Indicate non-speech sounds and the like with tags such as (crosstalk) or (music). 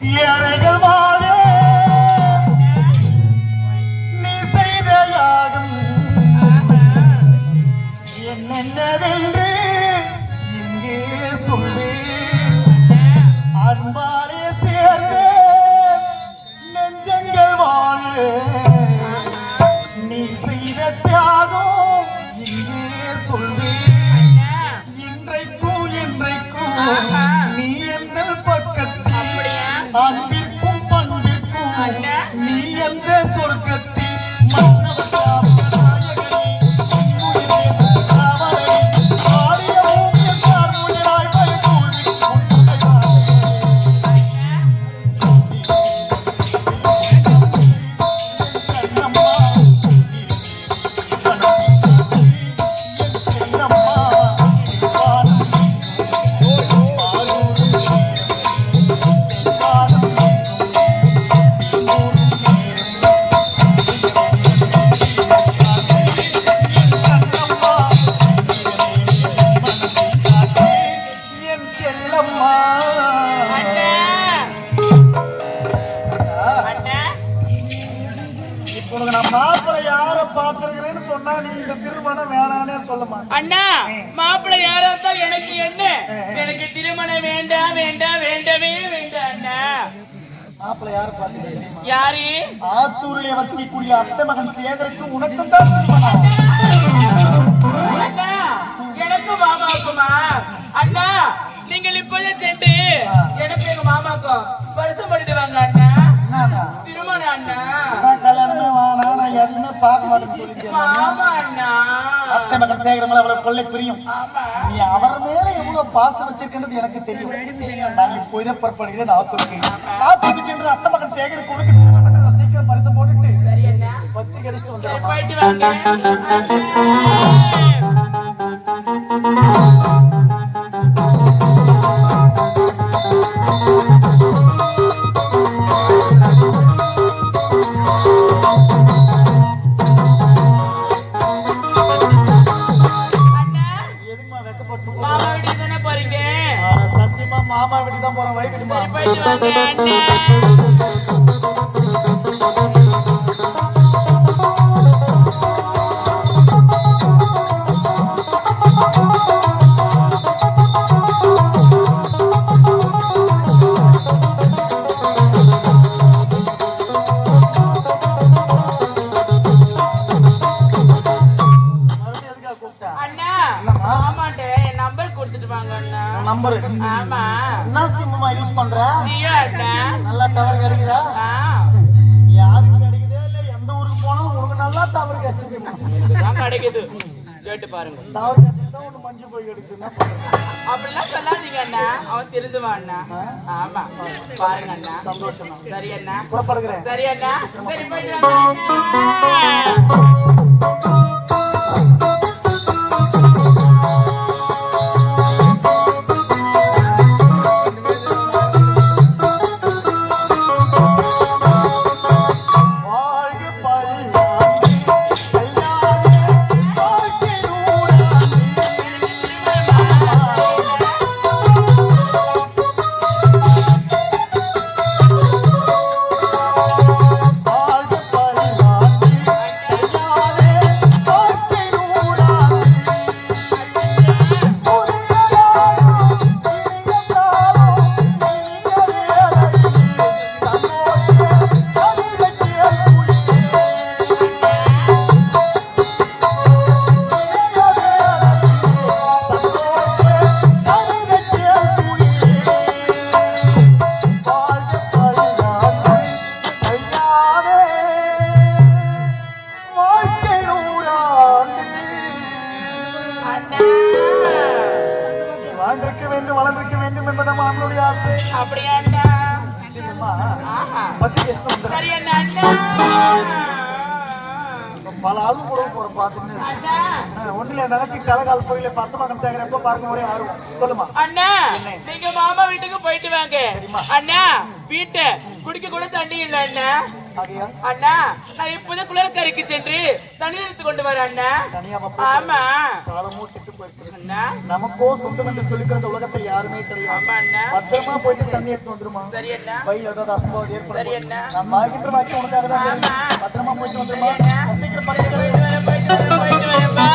ஏழைகள் இங்கே சொல்லி. அன்பாலே சேர்ந்த நெஞ்சங்கள் வாழ. நீ செய்த தியாகம் Amém. உனக்கு நான் மாப்பிள்ளை யார பாத்துருக்கிறேன்னு சொன்னா நீ இந்த திருமணம் வேணானே சொல்ல மாட்டேன். அண்ணா மாப்பிள்ளை யாரா இருந்தாலும் எனக்கு என்ன? எனக்கு திருமணம் வேண்டாம் வேண்டாம் வேண்டவே வேண்டாம் அண்ணா. மாப்பிள்ளை யார பாத்துக்கிறேன்? யாரு? ஆத்தூரிலே வசிக்கக்கூடிய அத்தை மகன் சேகருக்கு உனக்கும் தான் திருமணம். பார்க்க மாட்டேன்னு அத்தை மகன் சேகரமல அவ்வளவு கொள்ளை பிரியும். நீ அவர் மேல எவ்வளவு பாசம் வச்சிருக்கின்றது எனக்கு தெரியும். நான் இப்போ இதை புறப்படுகிறேன் ஆத்தூருக்கு. ஆத்தூருக்கு சென்று அத்தை மகன் சேகருக்கு கொடுக்க சீக்கிரம் பரிசு போட்டுட்டு சரி அண்ணா பத்தி கடிச்சிட்டு வந்துடுறேன். (laughs) மாமா வீட்டுக்கு தானே போறீங்க? சத்தியமா மாமா வீட்டுக்கு தான் போறேன். போயிட்டு வாங்க கொடுத்துட்டு வாங்க அண்ணா. நம்பரு ஆமா. என்ன சிம்மா யூஸ் பண்ற? நீயா அண்ணா? நல்லா டவர் கிடைக்குதா யாருக்கு கிடைக்குதே இல்ல எந்த ஊருக்கு போனாலும் உனக்கு நல்லா டவர் கிடைச்சிருக்கு கிடைக்குது கேட்டு பாருங்க. டவர் கிடைச்சிருந்தா ஒண்ணு மஞ்சு போய் பண்றது? அப்படிலாம் சொல்லாதீங்க அண்ணா. அவன் திருந்துவான் அண்ணா. ஆமா. பாருங்க அண்ணா. சந்தோஷம் தான். சரி அண்ணா. புறப்படுகிறேன். சரி அண்ணா. சரி போயிட்டு வேண்டும் வளர்ந்திருக்க வேண்டும் என்பதும் அவனுடைய ஆசை. அப்படியா பத்தி பல ஆளும் கூட போற பாத்துன்னு ஒண்ணுல நினைச்சுக்கிட்டு அழகால் கோயில பத்து மகன் சேகர எப்ப பார்க்கும் ஒரே ஆர்வம். சொல்லுமா. அண்ணா? நீங்க மாமா வீட்டுக்கு போயிட்டு வாங்க. அண்ணா வீட்டை குடிக்க கூட தண்ணி இல்ல அண்ணா. அண்ணா நான் இப்போதான் குளக்கரைக்கு சென்று தண்ணீர் எடுத்து வரேன் அண்ணா? தனியாம ஆமா. காலமும் கெட்டு போயிருக்கு அண்ணா நமக்கோ சொந்தம் என்று சொல்லிக்கிற இந்த உலகத்தில் யாருமே கிடையாது. பத்திரமா போயிட்டு தண்ணி எடுத்து வந்துருமா? வயல ஏதாவது அசம்பாவது ஏற்படும் நான் வாங்கிட்டு வாக்கி உனக்காக தான் ஆமா. பத்திரமா போயிட்டு வந்துருமா? போயிட்டு வரேன் போயிட்டு வரேன் போயிட்டு வரேன்பா